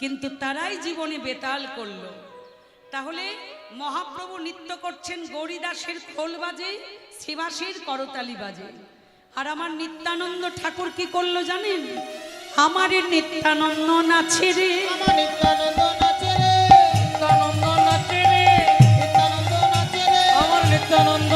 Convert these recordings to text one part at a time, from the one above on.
কিন্তু তারাই জীবনে বেতাল করল। তাহলে মহাপ্রভু নৃত্য করছেন গৌরীদাসের খোল বাজে শিবাসীর করতালি বাজে। আর আমার নিত্যানন্দ ঠাকুর কি করল জানেন? আমার নিত্যানন্দ নাচে রে। নিত্যানন্দ নাচে রে। নিত্যানন্দ নাচে রে। নিত্যানন্দ নাচে রে। আমার নিত্যানন্দ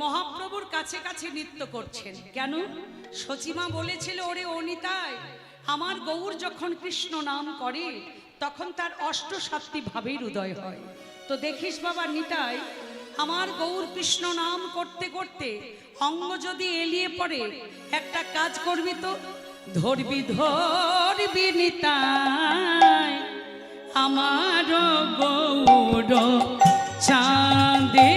মহাপ্রভুর কাছে কাছে নৃত্য করছেন। কেন? সচিমা বলেছিল, ওরে অনিতায়, আমার গৌর যখন কৃষ্ণ নাম করে, তখন তার অষ্ট সাতটি ভাবের উদয় হয়। তো দেখিস বাবা নিতাই, আমার গৌর কৃষ্ণ নাম করতে করতে অঙ্গ যদি এলিয়ে পড়ে, একটা কাজ করবি তো? ধরবি ধরবি নিতাই, আমার গৌর চাঁদে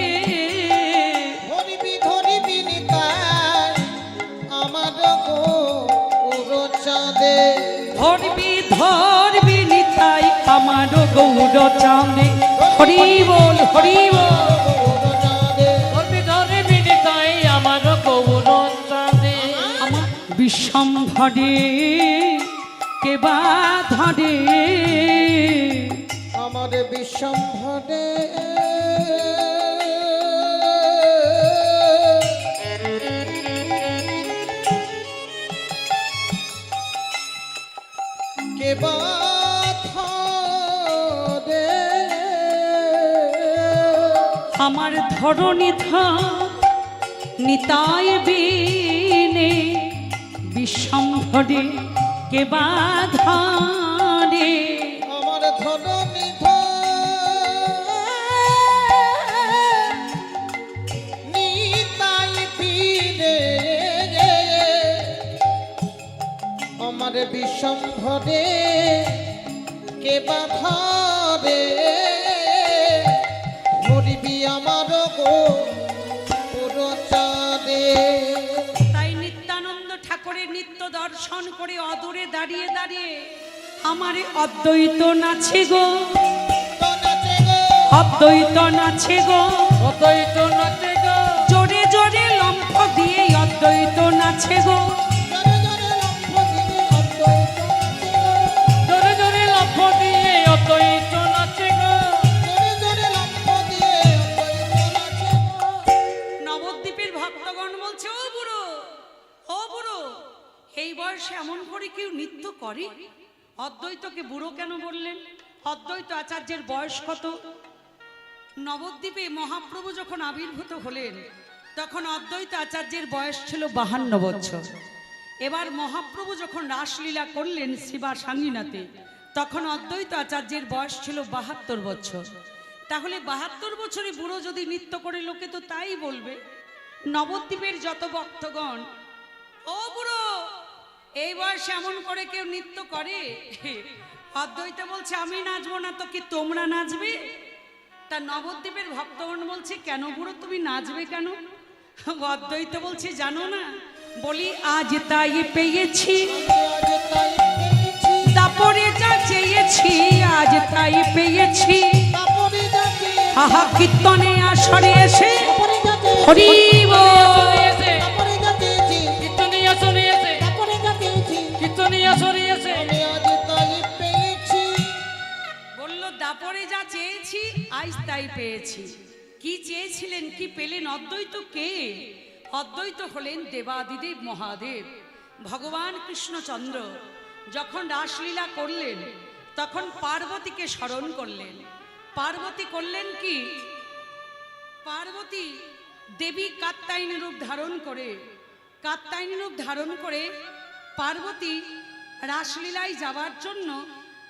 ধরবি ধরবি নিতাই আমার গৌর চাঁদে। হরি বল হরি বল বিশ্বম্ভরে কে বা ধরে আমার বিশ্বম্ভরে ধরণী ধর নিতাই বিনে বিশ্বম্ভরে কে বা ধরে আমার ধরণী আমার বিশ্বম্ভরে কে বাধরে ধরিবি গো তাই নিত্যানন্দ ঠাকুরের নিত্য দর্শন করে অদূরে দাঁড়িয়ে দাঁড়িয়ে আমারে অদ্বৈত নাচে গো। তো নাচে গো। অদ্বৈত নাচে গো। জোরে জোরে লম্ফ দিয়ে অদ্বৈত নাচে গো। অদ্বৈতকে বুড়ো কেন বললেন? অদ্বৈত আচার্যের বয়স কত? নবদ্বীপে মহাপ্রভু যখন আবির্ভূত হলেন, তখন অদ্বৈত আচার্যের বয়স ছিল বাহান্ন বছর। এবার মহাপ্রভু যখন রাসলীলা করলেন শিবা সাঙ্গিনাতে তখন অদ্বৈত আচার্যের বয়স ছিল বাহাত্তর বছর। তাহলে বাহাত্তর বছরে বুড়ো যদি নৃত্য করে লোকে তো তাই বলবে। নবদ্বীপের যত ভক্তগণ, ও বুড়ো এই বয়সে এমন করে কেউ নৃত্য করে? অদ্বৈত বলছে আমি নাচবো না তো কি তোমরা নাচবে? তা নবদ্বীপের ভক্তগণ বলছে কেন বুড়ো তুমি নাচবে কেন? অদ্বৈত বলছে জানো না বলি আজ তাই পেয়েছি তারপরে যা চেয়েছি আজ তাই পেয়েছি। আহা কীর্তনে আসরে এসে তারপরে আজ তাই পেয়েছি। কি চেয়েছিলেন, কি পেলেন, অদ্বৈত কে? অদ্বৈত হলেন দেবাদিদেব মহাদেব। ভগবান কৃষ্ণচন্দ্র যখন রাসলীলা করলেন, তখন পার্বতীকে স্মরণ করলেন। পার্বতী করলেন কি? পার্বতী দেবী কাত্তায়নী রূপ ধারণ করে কাত্তায়নী রূপ ধারণ করে পার্বতী রাসলীলায় যাওয়ার জন্য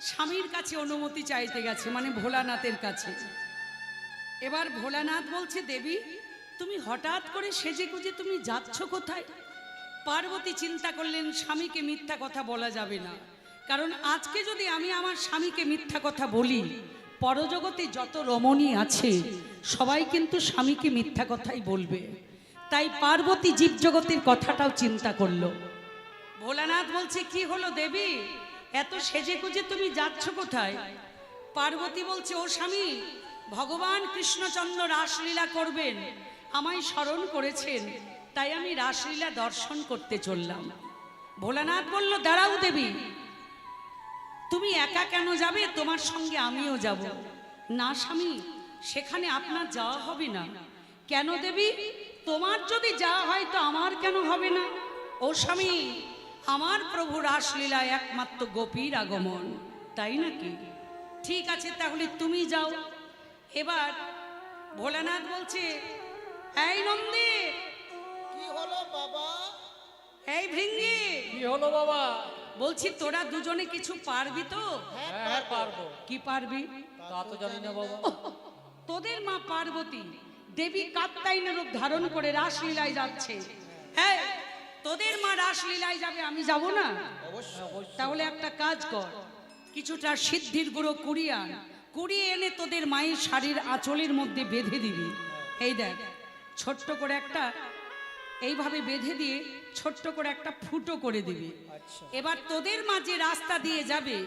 স্বামীর কাছে অনুমতি চাইতে গেছে মানে ভোলানাথের কাছে। এবার ভোলানাথ বলছে, দেবী, তুমি হঠাৎ করে সেজে গুজে তুমি যাচ্ছ কোথায়? পার্বতী চিন্তা করলেন, স্বামীকে মিথ্যা কথা বলা যাবে না। কারণ আজকে যদি আমি আমার স্বামীকে মিথ্যা কথা বলি, পরজগতে যত রমণী আছে, সবাই কিন্তু স্বামীকে মিথ্যা কথাই বলবে। তাই পার্বতী জীবজগতের কথাটাও চিন্তা করল। ভোলানাথ বলছে, কি হলো দেবী? এত সেজে গুজে তুমি যাচ্ছ কোথায়? পার্বতী বলছে, ও স্বামী, ভগবান কৃষ্ণচন্দ্র রাসলীলা করবেন। আমায় স্মরণ করেছেন, তাই আমি রাসলীলা দর্শন করতে চললাম। ভোলানাথ বলল, দাঁড়াও দেবী, তুমি একা কেন যাবে? তোমার সঙ্গে আমিও যাব। না স্বামী, সেখানে আপনার যাওয়া হবে না। কেন দেবী? তোমার যদি যাওয়া হয় তো আমার কেন হবে না? ও স্বামী আমার প্রভু রাসলীলায় একমাত্র গোপীর আগমন তাই নাকি? ঠিক আছে তাহলে তুমি যাও। এবার ভোলানাথ বলছে এই নন্দী! কি হলো বাবা? এই ভৃঙ্গি! কি হলো বাবা? বলছি তোরা দুজনে কিছু পারবি তো? হ্যাঁ হ্যাঁ পারব। কি পারবি? তা তো জানি না বাবা। তোদের মা পার্বতী দেবী কাত্তাইনের রূপ ধারণ করে রাসলীলায় যাচ্ছে। হ্যাঁ তোদের মা রাসলীলায় যাবে, আমি যাব না? তাহলে একটা কাজ কর, কিছুটা সিদ্ধির গুঁড়ো কুড়িয়ে আন। কুড়িয়ে এনে তোদের মায়ের শাড়ির আঁচলের মধ্যে বেঁধে দিবি। এই দেখ, ছোট্ট করে একটা, এইভাবে বেঁধে দিয়ে ছোট্ট করে একটা ফুটো করে দিবি। এবার তোদের মা যে রাস্তা দিয়ে যাবে,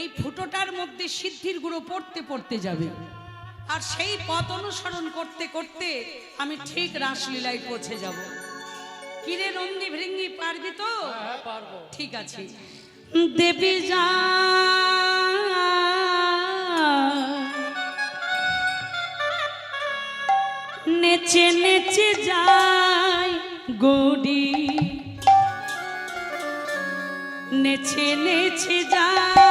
এই ফুটোটার মধ্যে সিদ্ধির গুঁড়ো পড়তে পড়তে যাবে। আর সেই পথ অনুসরণ করতে করতে আমি ঠিক রাসলীলায় পৌঁছে যাব। কিরে নন্দী ভৃঙ্গি পারবি তো? হ্যাঁ পারব। ঠিক আছে। দেবী যা। নেচে নেচে যায় গৌরী। নেচে নেচে যায়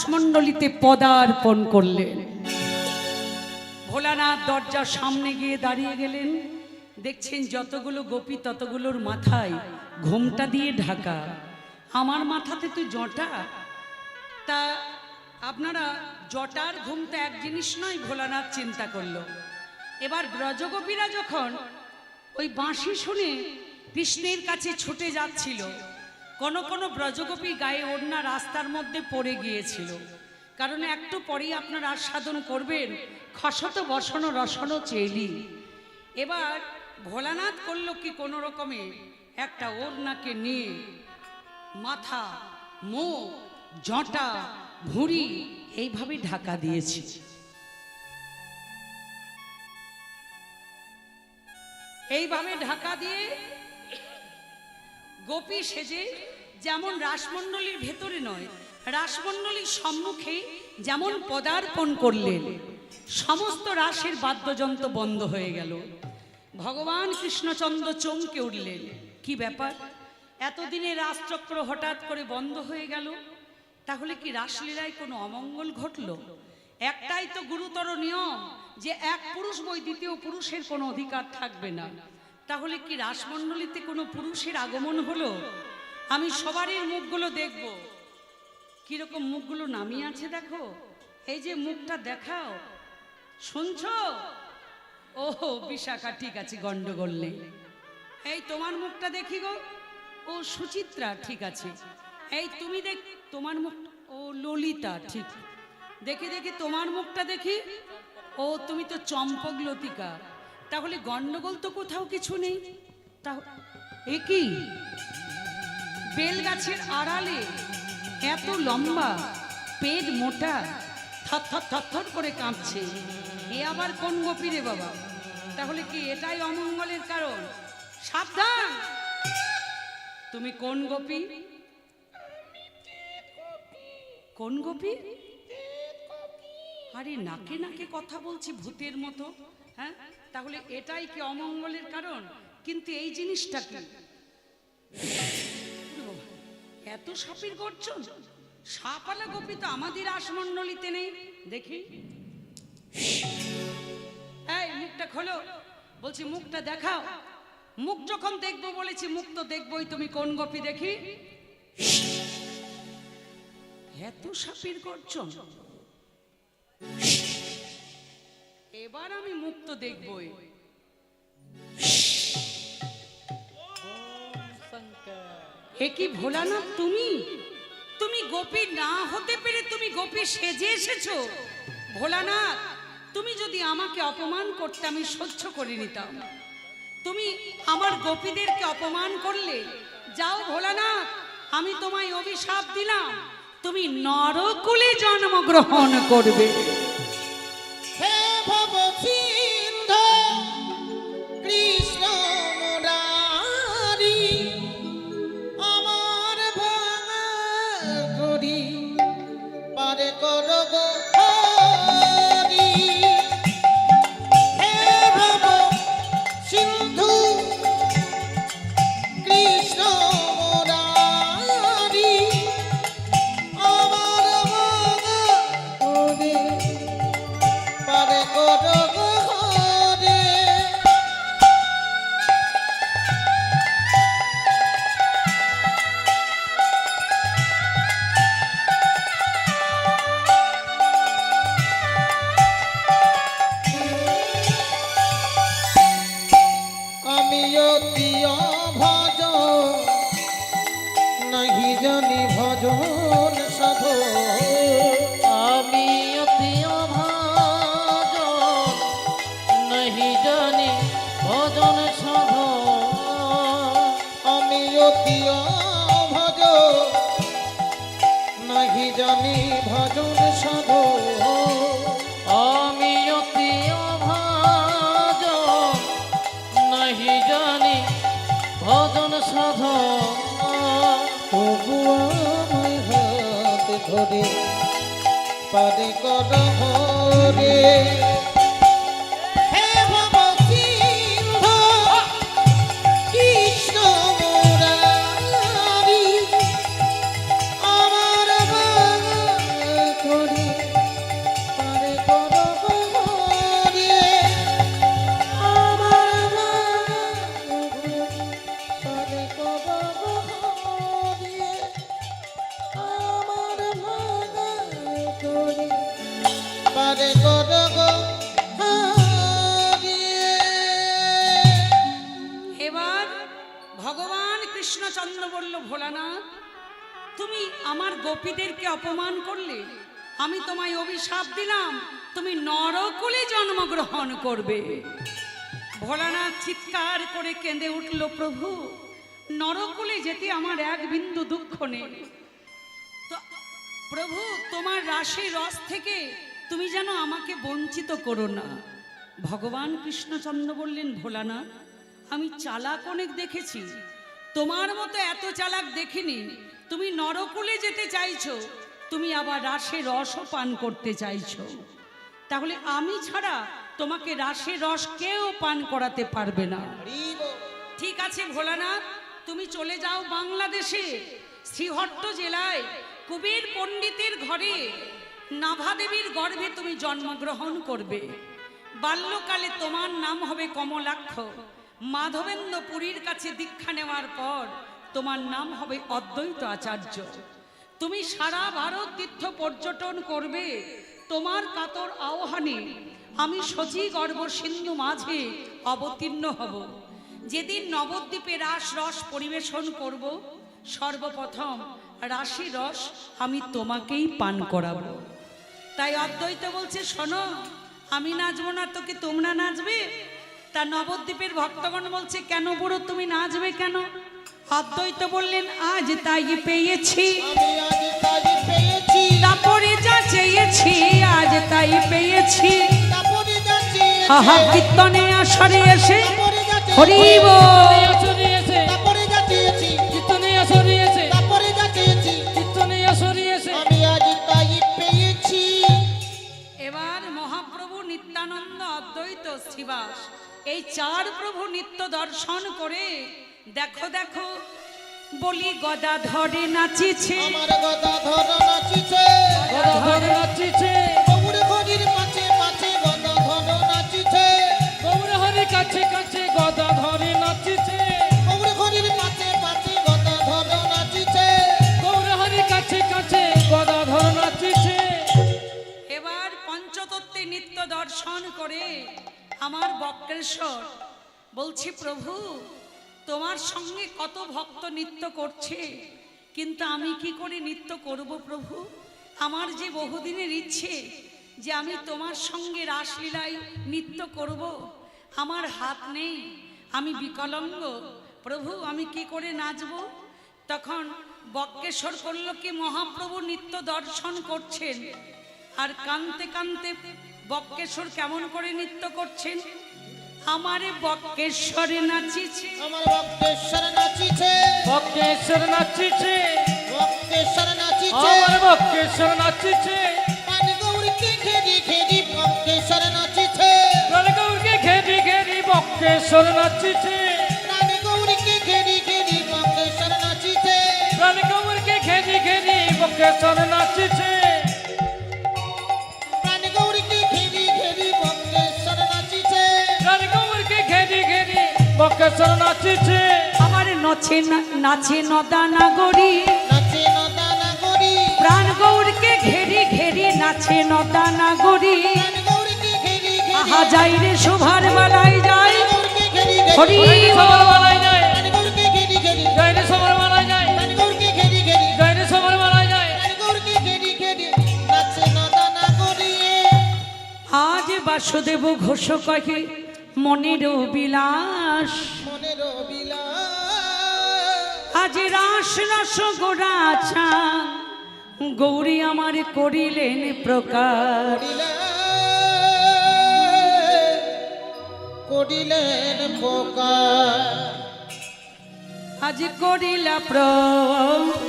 রাসমণ্ডলীতে পদার্পণ করলেন। ভোলানাথ দরজার সামনে গিয়ে দাঁড়িয়ে গেলেন। দেখছেন যতগুলো গোপী ততগুলোর মাথায় ঘোমটা দিয়ে ঢাকা। আমার মাথাতে তো জটা। তা আপনারা জটার ঘুমটা এক জিনিস নয়, ভোলানাথ চিন্তা করল। এবার ব্রজগোপীরা যখন ওই বাঁশি শুনে কৃষ্ণের কাছে ছুটে যাচ্ছিল কোন কোন ব্রজগোপী গায়ে ওড়না রাস্তার মধ্যে পড়ে গিয়েছিল। কারণ একটু পরেই আপনারা আস্বাদন করবেন, খসত বসন রসন চেলি। এবার ভোলানাথ করল কি কোনো রকমে? একটা ওড়নাকে নিয়ে মাথা, মুখ, জটা, ভুঁড়ি এইভাবে ঢাকা দিয়েছি। এইভাবে ঢাকা দিয়ে গোপী সেজে যেমন রাসমণ্ডলীর ভেতরে নয়, রাসমণ্ডলীর সম্মুখে যেমন পদার্পণ করলেন, সমস্ত রাসের বাদ্যযন্ত্র বন্ধ হয়ে গেল। ভগবান কৃষ্ণচন্দ্র চমকে উঠলেন। কি ব্যাপার? এতদিনে রাসচক্র হঠাৎ করে বন্ধ হয়ে গেল? তাহলে কি রাসলীলায় কোনো অমঙ্গল ঘটল? একটাই তো গুরুতর নিয়ম যে এক পুরুষ বই দ্বিতীয় পুরুষের কোনো অধিকার থাকবে না। তাহলে কি রাসমণ্ডলীতে কোনো পুরুষের আগমন হলো? আমি সবারই মুখগুলো দেখব। কীরকম মুখগুলো নামিয়ে আছে দেখো? এই যে মুখটা দেখাও। শুনছ? ও বিশাখা, ঠিক আছে, গন্ডগোল নেই। এই তোমার মুখটা দেখি গো। ও সুচিত্রা, ঠিক আছে। এই তুমি দেখ, তোমার মুখ, ও ললিতা, ঠিক। দেখি দেখি তোমার মুখটা দেখি। ও, তুমি তো চম্পক লতিকা। তাহলে গন্ডগোল তো কোথাও কিছু নেই। তা এ কি? বেল গাছের আড়ালে এত লম্বা পেট মোটা থর থর থর করে কাঁপছে। এ আবার কোন গোপী রে বাবা? তাহলে কি এটাই অমঙ্গলের কারণ? সাবধান! তুমি কোন গোপী। কোন গোপী? আরে নাকে নাকে কথা বলছি ভূতের মতো হ্যাঁ? তাহলে এটাই কি অমঙ্গলের কারণ? কিন্তু এই জিনিসটা কি? এত সাপের গর্জন? সাপালা গোপী তো আমাদের আসমণ্ডলিতে নেই। দেখি। এই, মুখটা খোলো। বলছি, মুখটা দেখাও। মুখ যখন দেখব বলেছি, মুখ তো দেখবোই। তুমি কোন গোপী দেখি? এত সাপের গর্জন। এবার আমি মুখ তো দেখবই। এ কি তুমি? তুমি গোপী না হতে পেরে তুমি গোপী সেজে এসেছ? ভোলানাথ, তুমি যদি আমাকে অপমান করতে আমি সহ্য করে নিতাম। তুমি আমার গোপীদেরকে অপমান করলে? যাও ভোলানাথ, আমি তোমায় অভিশাপ দিলাম। তুমি নরকুলে জন্মগ্রহণ করবে। হে সাধ আমি অতি অভাজন নহি জানি ভজন সাধ তবু আমায় হাত ধরে, পারে কর হরে। করবে ভোলানাথ চিৎকার করে কেঁদে উঠল, প্রভু, নরকুলে যেতে আমার এক বিন্দু দুঃখ নেই। প্রভু, তোমার রাশি রস থেকে তুমি যেন আমাকে বঞ্চিত করো না। ভগবান কৃষ্ণচন্দ্র বললেন, ভোলানাথ, আমি চালাক অনেক দেখেছি। তোমার মতো এত চালাক দেখিনি। তুমি নরকুলে যেতে চাইছো, তুমি আবার রাসে রসও পান করতে চাইছো। তাহলে আমি ছাড়া তোমাকে রাসে রস কেউ পান করাতে পারবে না। ঠিক আছে ভোলানাথ, তুমি চলে যাও বাংলাদেশে। শ্রীহট্ট জেলায় কুবের পণ্ডিতের ঘরে নাভাদেবীর গর্ভে তুমি জন্মগ্রহণ করবে। বাল্যকালে তোমার নাম হবে কমলাক্ষ। মাধবেন্দ্র পুরীর কাছে দীক্ষা নেওয়ার পর তোমার নাম হবে অদ্বৈত আচার্য। তুমি সারা ভারত তীর্থ পর্যটন করবে। তোমার কাতর আহ্বানে আমি সচি গর্ব সিন্ধু মাঝে অবতীর্ণ হব। যেদিন নবদ্বীপে রাস রস পরিবেশন করব, সর্বপ্রথম রাশি রস আমি তোমাকেই পান করাবো। তাই অদ্বৈত বলছে, শোনো, আমি নাচবো না, তো কি তোমরা নাচবে? তা নবদ্বীপের ভক্তগণ বলছে, কেন বুড়ো, তুমি নাচবে কেন? অদ্বৈত বললেন, আজ তাই পেয়েছি। আমি আজ তাই পেয়েছি। যা চেয়েছি আজ তাই পেয়েছি। আহা কীর্তনে আসরে এসে হরিব। এবার মহাপ্রভু নিত্যানন্দ অদ্বৈত শ্রীবাস এই চার প্রভু নিত্য দর্শন করে দেখো দেখো বলি গদা ধরে নাচিছে। আমার গদা ধর নাচিছে। গদাধর নাচিছে। গৌর হরির পাছে পাছে গদা ধর নাচিছে। গৌর কাছে কাছে গদা ধরে নাচিছে। গৌর হরির পাছে পাছে গদা ধর নাচিছে। গৌর হরি কাছে কাছে গদা ধর নাচিছে। এবার পঞ্চতত্ত্বে নিত্য দর্শন করে আমার বক্রেশ্বর বলছি প্রভু তোমার সঙ্গে কত ভক্ত নৃত্য করছে, কিন্তু আমি কি করে নৃত্য করব প্রভু? আমার যে বহুদিনের ইচ্ছে যে আমি তোমার সঙ্গে রাসলীলায় নৃত্য করব, আমার হাত নেই, আমি বিকলাঙ্গ। প্রভু, আমি কি করে নাচব? তখন বক্রেশ্বর করল কি মহাপ্রভু নিত্য দর্শন করছেন, আর কানতে কানতে বক্কেশ্বর কেমন করে নৃত্য করছেন? আমারে বক্রেশ্বরে নাচিছে। আমার বক্রেশ্বরে নাচিছে। বক্রেশ্বরে নাচিছে। বক্রেশ্বরে নাচিছে। আমার বক্রেশ্বরে নাচিছে। পান গৌরকে ঘেরি ঘেরি বক্রেশ্বরে নাচিছে। প্রাণ গৌরকে ঘেরি ঘেরি বক্রেশ্বরে নাচিছে। ঘেরি বক্রেশ্বর নাচিছে আমার নচে না- নাচে নদা নাগরী নাচে নদানা গরি প্রাণ গৌরকে ঘেরি ঘেরি নাচে নদা নাগরী আহা যাই রে শোভার বেলায় যাই। গৌরকে ঘেরি ঘেরি হরি নাচে নদানা গরি আজ বাসুদেব ঘোষ কহে মনের বিলাস। মনের বিলাস আজ রাস রস গোড়াছা গৌরী আমার করিলেন প্রকার। করিলেন পোকা আজ করিলা প্রকাশ।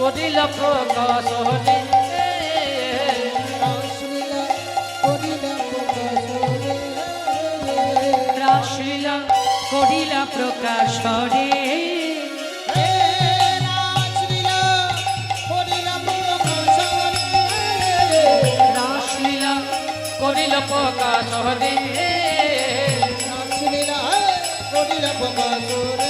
কদিলা প্রকাশনে রাশিলা করিল কাশনে রাসলীলা করিলা প্রকাশ রে রাসলীলা কদিল প্রকাশনে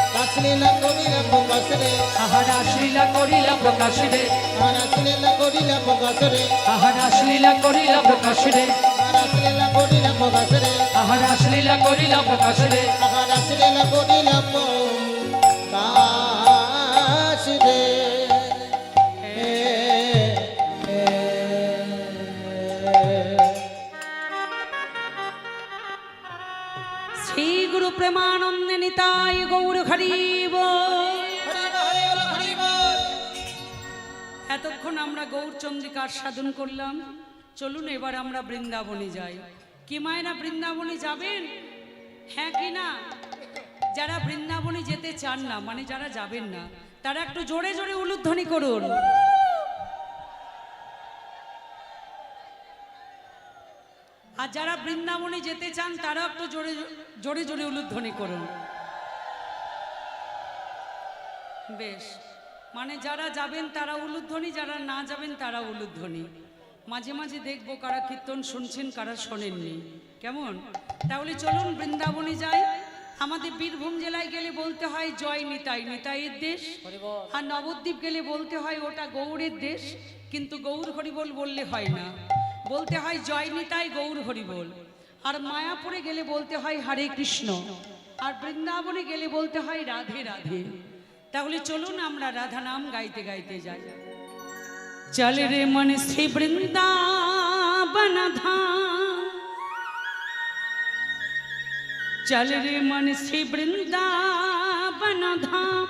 রাসলীলা করিলা প্রকাশ রে আহা রাসলীলা করিলা প্রকাশ রে রাসলীলা করিলা প্রকাশ রে আহা রাসলীলা করিলা প্রকাশ রে রাসলীলা করিলা প্রকাশ রে আহা রাসলীলা করিলা প্রকাশ রে রাসলীলা করিলা প্রকাশ প্রেমানন্দে গৌর হরিব এতক্ষণ আমরা গৌর চন্দ্রিকার সাধন করলাম চলুন এবার আমরা বৃন্দাবনে যাই কি মায়েরা বৃন্দাবনে যাবেন হ্যাঁ কি না যারা বৃন্দাবনে যেতে চান না মানে যারা যাবেন না তারা একটু জোরে জোরে উলুধ্বনি করুন। যারা বৃন্দাবনে যেতে চান তারা একটু জোরে জোরে জোরে উলুধ্বনি করুন। বেশ। মানে যারা যাবেন, তারা উলুধ্বনি, যারা না যাবেন, তারা উলুধ্বনি। মাঝে মাঝে দেখব কারা কীর্তন শুনছেন, কারা শোনেননি। কেমন? তাহলে চলুন বৃন্দাবনে যাই। আমাদের বীরভূম জেলায় গেলে বলতে হয়, জয় নিতাই, নিতাইয়ের দেশ। আর নবদ্বীপ গেলে বলতে হয়, ওটা গৌড়ের দেশ। কিন্তু গৌর হরিবোল বললে হয় না। বলতে হয়, জয় নিতাই গৌর হরিবোল আর মায়াপুরে গেলে বলতে হয়, হরে কৃষ্ণ। আর বৃন্দাবনে গেলে বলতে হয়, রাধে রাধে। তাহলে চলুন আমরা রাধা নাম গাইতে গাইতে যাই। চল রে মন শ্রী বৃন্দাবন চল রে মন শ্রী বৃন্দাবন ধাম।